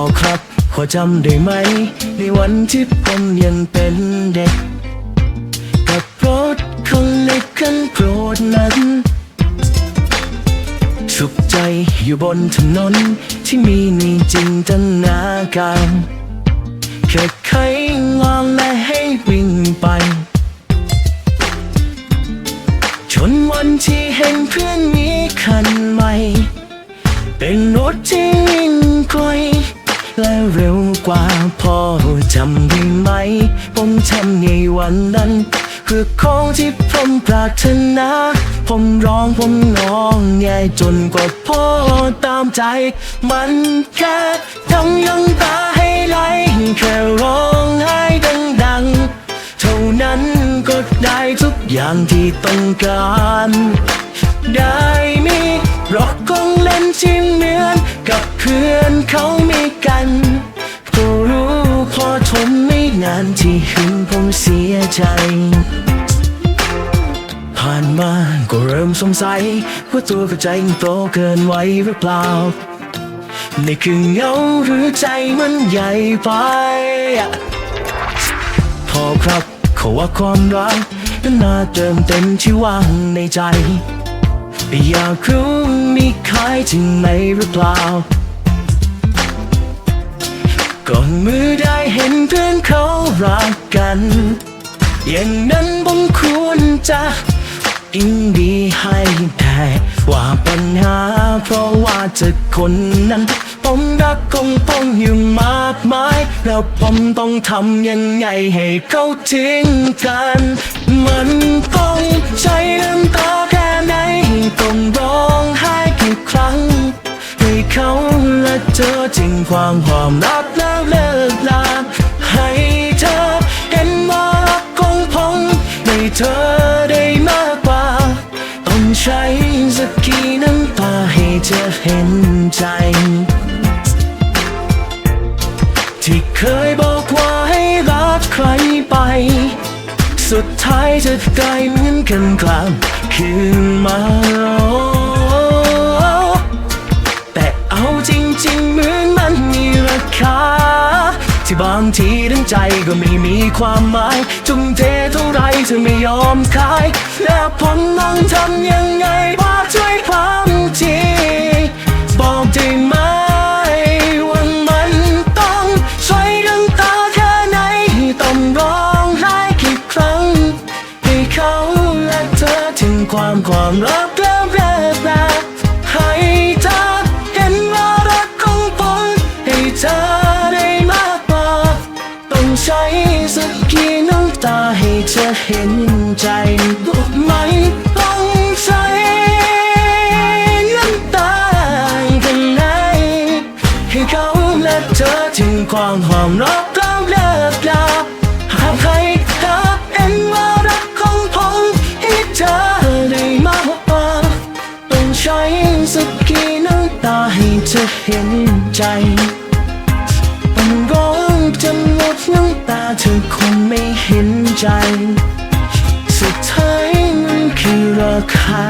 อครับ พอจำได้ไหม ในวันที่ผมยังเป็นเด็ก กับรถคันเล็กคันโปรดนั้น สุขใจอยู่บนถนนที่มีในจินตนาการแค่ไขงอนและให้วิ่งไป จนวันที่เห็นเพื่อนมีคันใหม่ เป็นรถที่วิ่งไกล และเร็วกว่าพ่อจำได้ไหม ผมทำในวันนั้นคือของที่ผมปรารถนา ผมร้องผมร้องแย่จนกว่าพ่อตามใจ มันแค่ทำยังตาให้ไหลแค่ร้องไห้ดังๆ เท่านั้นก็ได้ทุกอย่างที่ต้องการ ได้มีรถกองเล่นที่เหมือน เพื่อนเขามีกันก็รู้พอทนไม่นานที่หึงผมเสียใจ ผ่านมาก็เริ่มสงสัย ว่าตัวกับใจมันโตเกินไว้หรือเปล่านี่คือเงาหรือใจมันใหญ่ไปพอครับเขาว่าความรักนั้นน่าเติมเต็มที่ว่างในใจ อยากรู้มีใครจริงไหมหรือเปล่า ก่อนมือได้เห็นเพื่อนเขารักกัน อย่างนั้นผมควรจะยินดีให้แต่ว่าปัญหาเพราะว่าเจะคนนั้นผมรักคงต้องอยู่มากมาย แล้วผมต้องทำยังไงให้เขาทิ้งกัน มันต้องใช้น้ำตาแค่ไหนต้องร้องไห้กี่ครั้งให้เขาและเจอจริงความความรัก แล้วเลิกลาให้เธอเห็นว่ารักของผมให้เธอได้มากกว่า ต้องใช้สักกี่น้ำตาให้เธอเห็นใจ ที่เคยบอกว่าให้รักใครไป สุดท้ายจะกลายเหมือนกันกลับคืนมา ที่บางทีทั้งใจก็ไม่มีความหมายจุงเทเท่าไรเธอไม่ยอมขายแล้วผมต้องทำยังไงบอกช่วยความจริงบอกได้ไหมว่ามันต้องใช้น้ำตาแค่ไหนต้องร้องไห้กี่ครั้งให้เขาและเธอถึงความความรัก ใช้สักกี่น้ำตาให้เธอเห็นใจไม่ต้องใช้น้ำตากันไหนให้เขาและเธอถึงความความรักแล้วเลิกลาหากใครเธอเห็นว่ารักของผมให้เธอได้มากกว่าต้องใช้สักกี่น้ำตาให้เธอเห็นใจ เธอคงไม่เห็นใจ สุดท้ายมันคือราคา